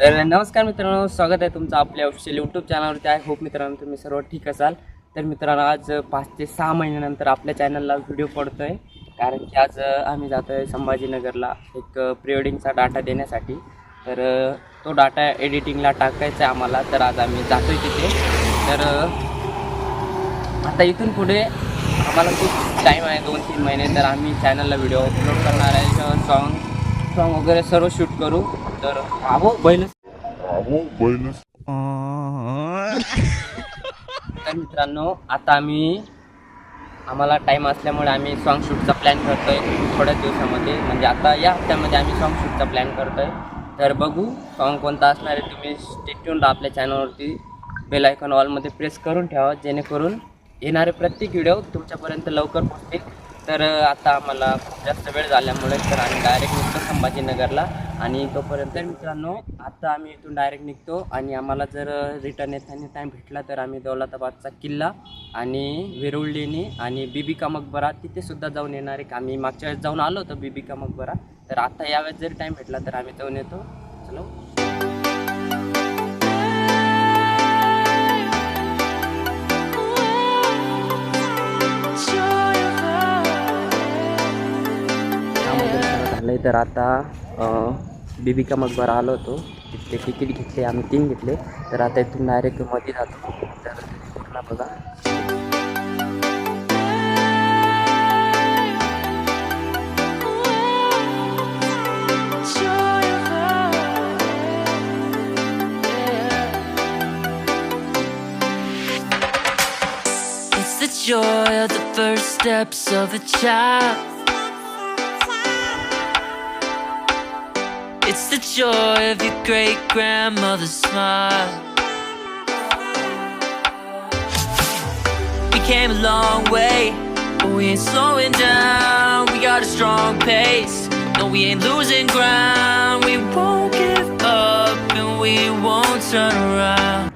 तर नमस्कार मित्रांनो स्वागत आहे तुमचं आपल्या ऑफिशियल यूट्यूब चॅनलवरती आय होप मित्रांनो तुम्ही सर्व ठीक असाल. तर मित्रांनो आज पाच ते सहा महिन्यानंतर आपल्या चॅनलला व्हिडिओ पडतो आहे कारण की आज आम्ही जातो आहे संभाजीनगरला एक प्री वेडिंगचा डाटा देण्यासाठी. तर तो डाटा एडिटिंगला टाकायचा आहे आम्हाला. तर आज आम्ही जातो आहे तिथे. तर आता इथून पुढे आम्हाला खूप टाईम आहे दोन तीन महिने. तर आम्ही चॅनलला व्हिडिओ अपलोड करणार आहे सॉन्ग सॉन्ग वगैरे सर्व शूट करू. तर बैल. मित्रांनो आता आम्ही आम्हाला टाईम असल्यामुळे आम्ही सॉन्ग शूटचा प्लॅन करतो आहे थोड्याच दिवसामध्ये. म्हणजे आता या हप्त्यामध्ये आम्ही सॉन्ग शूटचा प्लॅन करतो आहे तर बघू सॉन्ग कोणता असणार आहे. तुम्ही स्टेट्यून राहा आपल्या चॅनलवरती बेल आयकॉन ऑलमध्ये प्रेस करून ठेवा जेणेकरून येणारे प्रत्येक व्हिडिओ तुमच्यापर्यंत लवकर पोहोचतील. तर आता आम्हाला खूप जास्त वेळ झाल्यामुळे तर आम्ही डायरेक्ट निघतो संभाजीनगरला आणि तोपर्यंत मित्रांनो आता आम्ही इथून डायरेक्ट निघतो आणि आम्हाला जर रिटर्न येताना टाईम भेटला तर आम्ही दौलताबादचा किल्ला आणि वेरुळलेणी आणि बिबिका मकबरा तिथे सुद्धा जाऊन येणार आहे. आम्ही मागच्या वेळेस जाऊन आलो होतो बिबिका मकबरा तर आता यावेळेस जरी टाईम भेटला तर आम्ही जाऊन येतो. चलो. तर आता बीबिका बिबिका मकबरा आलो होतो. तिथले तिकीट घेतले आम्ही तीन घेतले. तर आता इथून डायरेक्टमध्ये जातो. तर पूर्ण बघा. Joy of the first steps of a child. It's the joy of your great grandmother's smile. We came a long way, but we ain't slowing down. We got a strong pace. No, we ain't losing ground. We won't give up and we won't turn around.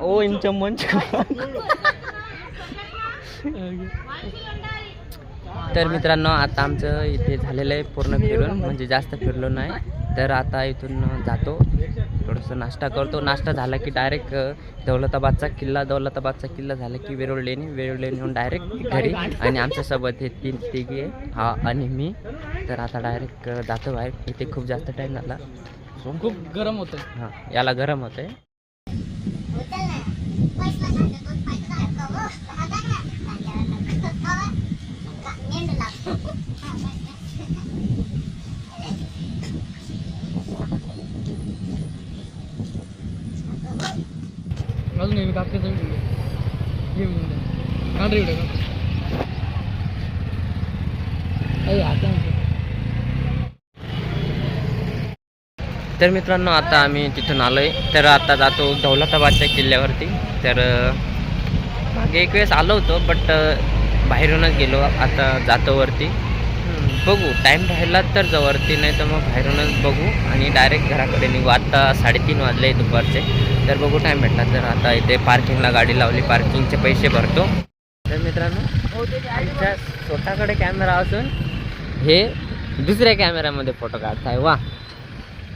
오임 전문점 तर मित्रांनो आता आमचं इथे झालेलं आहे पूर्ण फिरून. म्हणजे जास्त फिरलो नाही तर आता इथून जातो. थोडंसं नाश्ता करतो. नाश्ता झाला की डायरेक्ट दौलताबादचा किल्ला दौलताबादचा किल्ला झाला की वेरुळलेणी वेरुळलेणीहून डायरेक्ट घरी. आणि आमच्यासोबत हे तीन तिघे हा आणि मी. तर आता डायरेक्ट जातो बाहेर. इथे खूप जास्त टाईम झाला. खूप गरम होतं हां याला गरम होतं आहे अजून व्हिडिओ काढ रे व्हिडिओ तर मित्रांनो आता आम्ही तिथून आलो आहे तर आता जातो दौलताबादच्या किल्ल्यावरती. तर मागे एक वेळेस आलो होतो बट बाहेरूनच गेलो. आता जातो वरती. बघू. टाईम राहिला तर जवळती नाही तर मग बाहेरूनच बघू आणि डायरेक्ट घराकडे निघू. आत्ता साडेतीन वाजले दुपारचे. तर बघू टाईम भेटला तर. आता इथे पार्किंगला गाडी लावली. पार्किंगचे पैसे भरतो. तर मित्रांनो आमच्या स्वतःकडे कॅमेरा असून हे दुसऱ्या कॅमेऱ्यामध्ये फोटो काढताय. वा.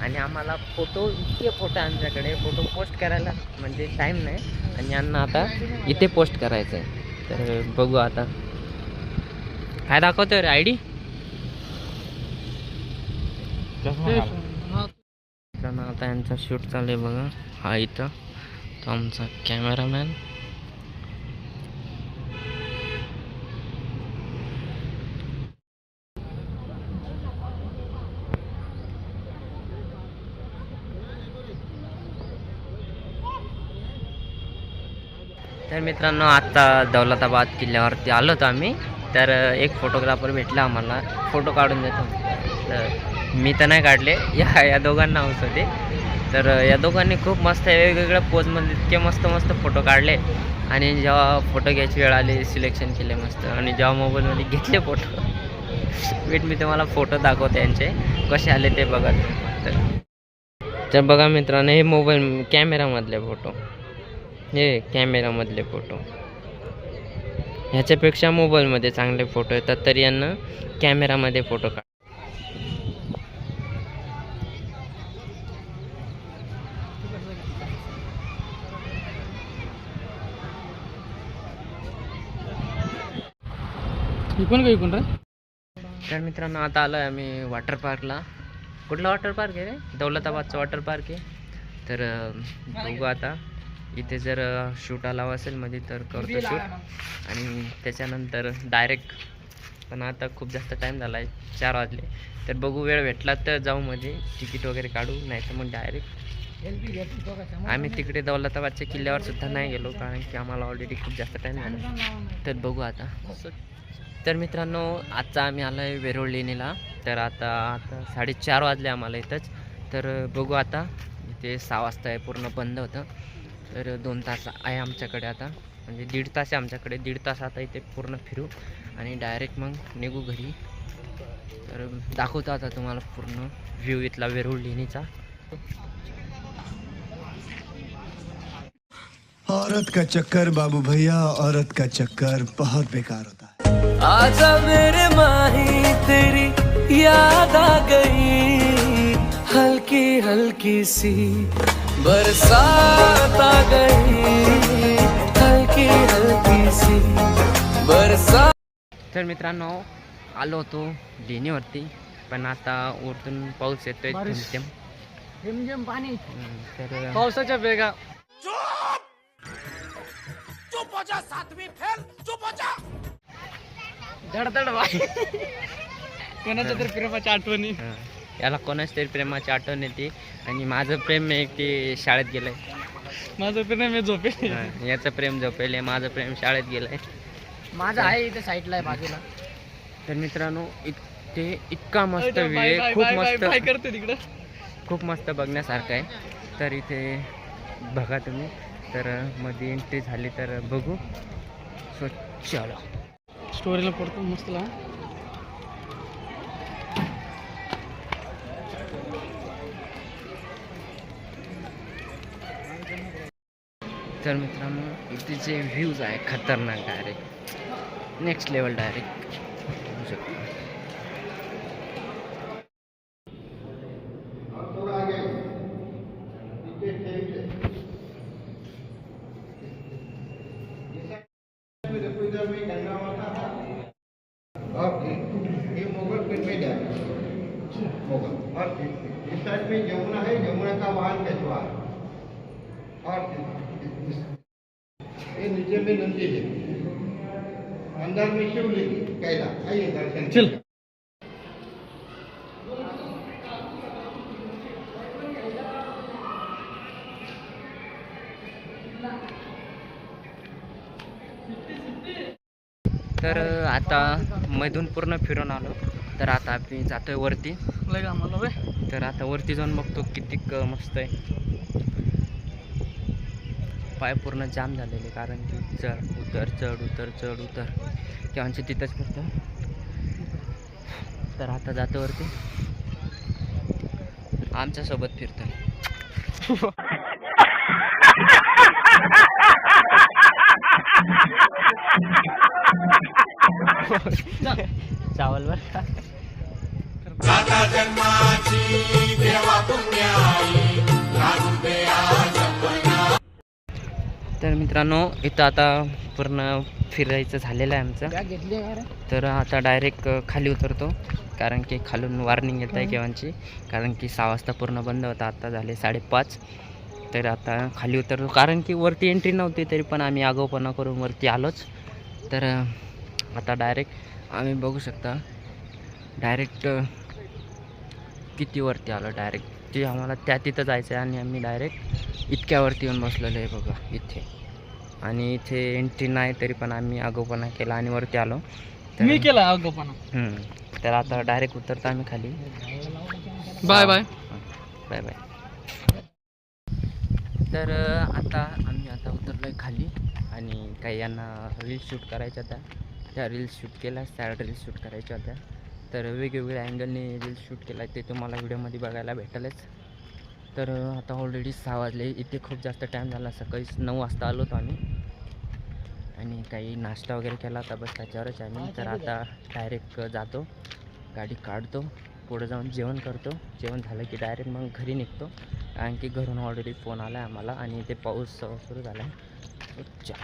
आणि आम्हाला फोटो इतके फोटो आहे आमच्याकडे. फोटो पोस्ट करायला म्हणजे टाईम नाही. आणि यांना आता इथे पोस्ट करायचं आहे तर बघू आता. काय दाखवतो रे आय डी आता यांचा शूट चालू आहे बघा. हा इथं. तो आमचा कॅमेरामॅन. तर मित्रांनो आत्ता दौलताबाद किल्ल्यावरती आलो होतो आम्ही. तर एक फोटोग्राफर भेटला आम्हाला. फोटो काढून देतो. तर मी तर नाही काढले. या या दोघांना हौस होते. तर या दोघांनी खूप मस्त वेगवेगळ्या पोजमध्ये इतके मस्त मस्त फोटो काढले. आणि जेव्हा फोटो घ्यायची वेळ आली सिलेक्शन केले मस्त. आणि जेव्हा मोबाईलमध्ये घेतले फोटो. वेट मी तुम्हाला फोटो दाखवते यांचे. कसे आले ते बघा तर तर बघा मित्रांनो हे मोबाईल कॅमेरामधले फोटो. हे कॅमेरामधले फोटो. ह्याच्यापेक्षा मोबाईलमध्ये चांगले फोटो येतात तरी यांना कॅमेरामध्ये फोटो काढ इकून का इकून रे. तर मित्रांनो आता आलो आहे आम्ही वॉटर पार्कला कुठला वॉटर पार्क आहे रे? दौलताबादचं वॉटर पार्क आहे. तर बघू आता. इथे जर शूट आला असेल मध्ये तर करतो शूट आणि त्याच्यानंतर डायरेक्ट पण आता खूप जास्त टाईम झाला आहे चार वाजले. तर बघू वेळ भेटला तर जाऊ मध्ये तिकीट वगैरे काढू नाही तर मग डायरेक्ट आम्ही तिकडे दौलताबादच्या किल्ल्यावर सुद्धा नाही गेलो कारण की आम्हाला ऑलरेडी खूप जास्त टाईम झाला. तर बघू आता. तर मित्रांनो आजचा आम्ही आलो आहे वेरूळ लेणीला तर आता आता साडेचार वाजले आम्हाला इथंच. तर बघू आता इथे सहा वाजता आहे पूर्ण बंद होतं. तर दोन तास आहे आमच्याकडे आता. म्हणजे दीड तास आहे आमच्याकडे. दीड तास आता इथे पूर्ण फिरू आणि डायरेक्ट मग निघू घरी. तर दाखवतो आता तुम्हाला पूर्ण व्ह्यू इथला वेरूळ लेणीचा औरत का चक्कर बाबू भैया औरत का चक्कर बहुत बेकार होता. आजा मेरे माही तेरी याद आ गई। हल्की हल्की सी बरसात आ गई। हल्की हल्की सी बरसात। तर मित्रांनो आलो होतो लेणीवरती पण आता वरतून पाऊस येतोय रिमझिम पाणी. तर पावसाच्या बेगा धडधड बाई. कोणाच्या तरी प्रेमाच्या आठवणी. याला कोणाच तरी प्रेमाची आठवण येते. आणि माझं प्रेम एक ते शाळेत गेलंय. माझं प्रेम आहे हां, याचं प्रेम झोपेल माझं प्रेम शाळेत गेलंय. माझं आहे इथे साईडला आहे बाजूला. तर मित्रांनो इथे इतका मस्त व्ह्यू आहे बाय, खूप मस्त करते तिकडं. खूप मस्त बघण्यासारखं आहे. तर इथे बघा तुम्ही. तर मध्ये एंट्री झाली तर बघू. सो चलो स्टोरीला पडतो मस्त तर मित्रांनो इथे जे व्ह्यूज आहे खतरनाक डायरेक्ट नेक्स्ट लेवल डायरेक्ट होऊ शकतो और ये मुगल पिरामिड है मुगल और इस साइड में यमुना है यमुना का वाहन कछुआ है और ये नीचे में नंदी है अंदर में शिवलिंग कैला आइए दर्शन. चल. तर आता मधून पूर्ण फिरून आलो. तर आता आम्ही जातोय वरती. लय आम्हाला बे तर आता वरती जाऊन बघतो किती मस्त आहे. पाय पूर्ण जाम झालेले कारण की चढ उतर चढ उतर चढ उतर. केव्हाचे तिथंच फिरतं. तर आता जातो वरती. आमच्यासोबत फिरतोय चावल बर का? तर मित्रांनो इथं आता पूर्ण फिरायचं झालेलं आहे आमचं? तर आता डायरेक्ट खाली उतरतो कारण की खालून वॉर्निंग येत आहे केव्हाची. कारण की सहा वाजता पूर्ण बंद होता आता झाले साडेपाच. तर आता खाली उतरतो कारण की वरती एंट्री नव्हती तरी पण आम्ही आगाऊपणा करून वरती आलोच. तर आता डायरेक्ट आम्ही बघू शकता डायरेक्ट किती वरती आलो डायरेक्ट ते आम्हाला त्या तिथं जायचं आहे आणि आम्ही डायरेक्ट इतक्यावरती येऊन बसलेलो आहे बघा इथे. आणि इथे एंट्री नाही तरी पण आम्ही आगोपणा केला आणि वरती आलो. मी केला अगोपणा हम्म. तर आता डायरेक्ट उतरतो आम्ही खाली. Bye bye. Bye bye. तर आता आम्ही आता उतरलो आहे खाली. आणि काही यांना रील्स शूट करायच्या होत्या. त्या रील्स शूट केल्या सॅड रील्स शूट करायच्या होत्या. तर वेगवेगळ्या अँगलने रील शूट केला आहे ते तुम्हाला व्हिडिओमध्ये बघायला भेटेलच. तर आता ऑलरेडी सहा वाजले. इथे खूप जास्त टाईम झाला सकाळी नऊ वाजता आलो होतो आम्ही. आणि काही नाश्ता वगैरे केला होता बस त्याच्यावरच आम्ही. तर आता डायरेक्ट जातो. गाडी काढतो. पुढे जाऊन जेवण करतो. जेवण झालं की डायरेक्ट मग घरी निघतो. कारण की घरून ऑलरेडी फोन आला आहे आम्हाला. आणि ते पाऊस सुरू झाला आहे अच्छा